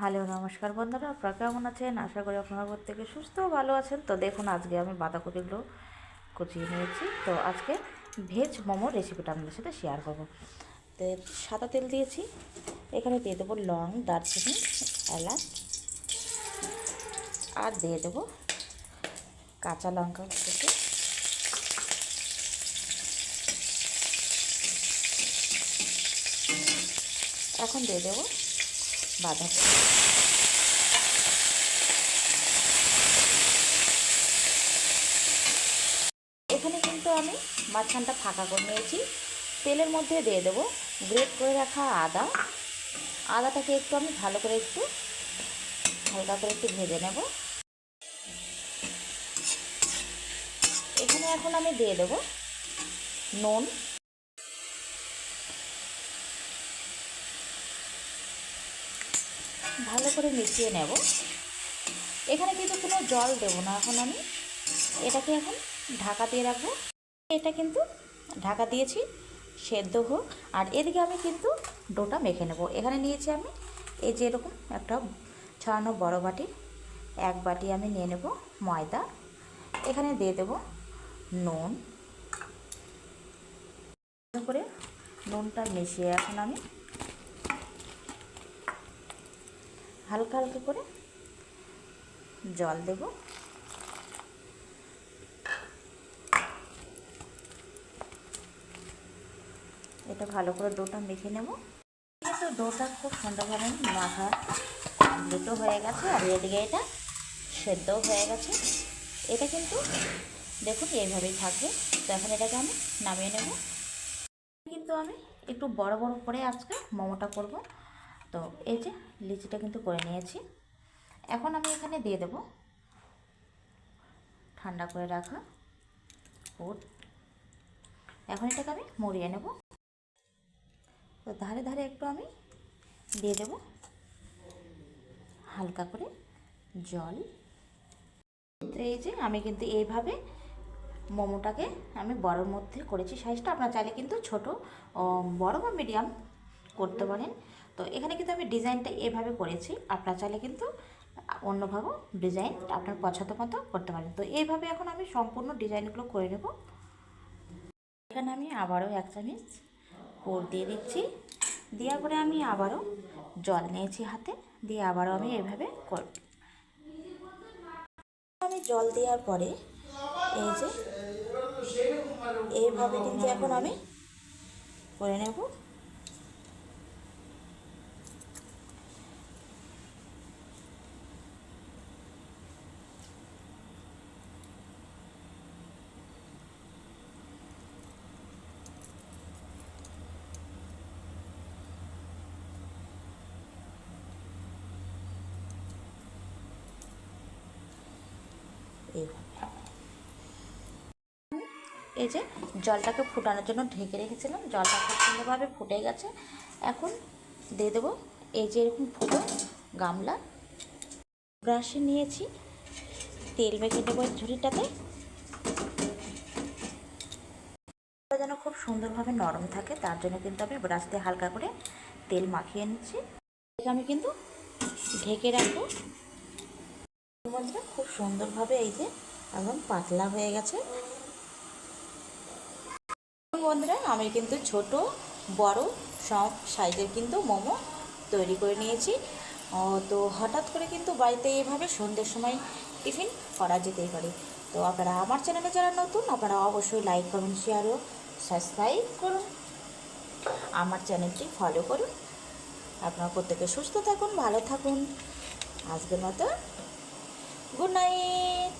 Hello, নমস্কার বন্ধুরা, আপনারা কেমন আছেন? আশা করি আপনারা প্রত্যেকে সুস্থ ভালো আছেন। তো দেখুন, আজকে আমি বাঁধাকপিগুলো কুচিয়ে নিয়েছি। তো আজকে ভেজ মোমো রেসিপিটা আপনাদের সাথে শেয়ার করব। তো সাদা তেল দিয়েছি, এখানে দিয়ে দেবো লং, দারচিনি, এলাচ, আর দিয়ে দেবো কাঁচা লঙ্কা থেকে এখন দিয়ে দেবো বাঁধাকপি এখানে কিন্তু আমি মাঝখানটা ফাঁকা করে নিয়েছি। তেলের মধ্যে দিয়ে দেবো। গ্রেট করে রাখা আদা। আদাটাকে একটু আমি ভালো করে একটু, হালকা করে একটু ভেজে নেব। এখানে এখন আমি দিয়ে দেবো নুন। ভালো করে মিশিয়ে নেব। এখানে কিন্তু কোনো জল দেবো না এখন আমি। এটাকে এখন ঢাকা দিয়ে রাখব। এটা কিন্তু ঢাকা দিয়েছি, সেদ্ধ হোক। আর এদিকে আমি কিন্তু ডোটা মেখে নেব। এখানে নিয়েছি আমি এই যে এরকম একটা ছড়ানো বড় বাটি। এক বাটি আমি নিয়ে নেব ময়দা। এখানে দিয়ে দেব নুন। করে নুনটা মিশিয়ে এখন আমি হালকা হালকা করে জল দেব। এটা ভালো করে ডোটা মেখে নেব। কিন্তু ডোটা খুব সুন্দরভাবে মাখা দুটো হয়ে গেছে আর এদিকে এটা সেদ্ধও হয়ে গেছে। এটা কিন্তু দেখুন এইভাবেই থাকবে। তো এখন এটাকে আমি নামিয়ে নেব। কিন্তু আমি একটু বড় বড় করে আজকে মোমোটা করব। তো এই যে লিচিটা কিন্তু করে নিয়েছি। এখন আমি এখানে দিয়ে দেব। ঠান্ডা করে রাখা ফুড এখন এটাকে আমি মরিয়ে নেব। তো ধারে ধারে একটু আমি দিয়ে দেব। হালকা করে জল। তো এই যে আমি কিন্তু এইভাবে মোমোটাকে আমি বড়োর মধ্যে করেছি। সাইজটা আপনার চাইলে কিন্তু ছোট বড় বা মিডিয়াম করতে পারেন। তো এখানে ডিজাইনটা এভাবে করেছি, আপনার চাইলে কিন্তু অন্যভাবেও ডিজাইন আপনার পছন্দ মতো করতে পারেন। তো এইভাবে এখন আমি সম্পূর্ণ ডিজাইনগুলো করে নেব। এখানে আমি আবারও এক চামচ পোর দিয়ে দিচ্ছি। দেওয়ার পরে আমি আবারও জল নিয়েছি হাতে, দিয়ে আবারও আমি এভাবে করব আমি জল দেওয়ার পরে এই যে, এইভাবে কিন্তু এখন আমি করে নেব। এইভাবে এই যে জলটাকে ফুটানোর জন্য ঢেকে রেখেছিলাম। জলটা খুব সুন্দরভাবে ফুটে গেছে। এখন দিয়ে দেবো এই যে এরকম ফুটো গামলা। ব্রাশে নিয়েছি। তেল মেখে দেবো ঝুড়িটাতে। যেন খুব সুন্দরভাবে নরম থাকে, তার জন্য কিন্তু আমি ব্রাশ দিয়ে হালকা করে তেল মাখিয়ে নিচ্ছি। আমি কিন্তু ঢেকে রাখব। মধ্যে খুব সুন্দরভাবে এই যে একদম পাতলা হয়ে গেছে। বন্ধুরা, আমি কিন্তু ছোট, বড়, সব সাইজের কিন্তু মোমো তৈরি করে নিয়েছি। তো হঠাৎ করে কিন্তু বাড়িতে এইভাবে সন্ধ্যের সময় টিফিন করা যেতেই পারে। তো আপনারা আমার চ্যানেলে যারা নতুন, আপনারা অবশ্যই লাইক কমেন্ট শেয়ার ও সাবস্ক্রাইব করুন। আমার চ্যানেলটি ফলো করুন। আপনারা প্রত্যেকে সুস্থ থাকুন, ভালো থাকুন। আজকের মতো গুড নাইট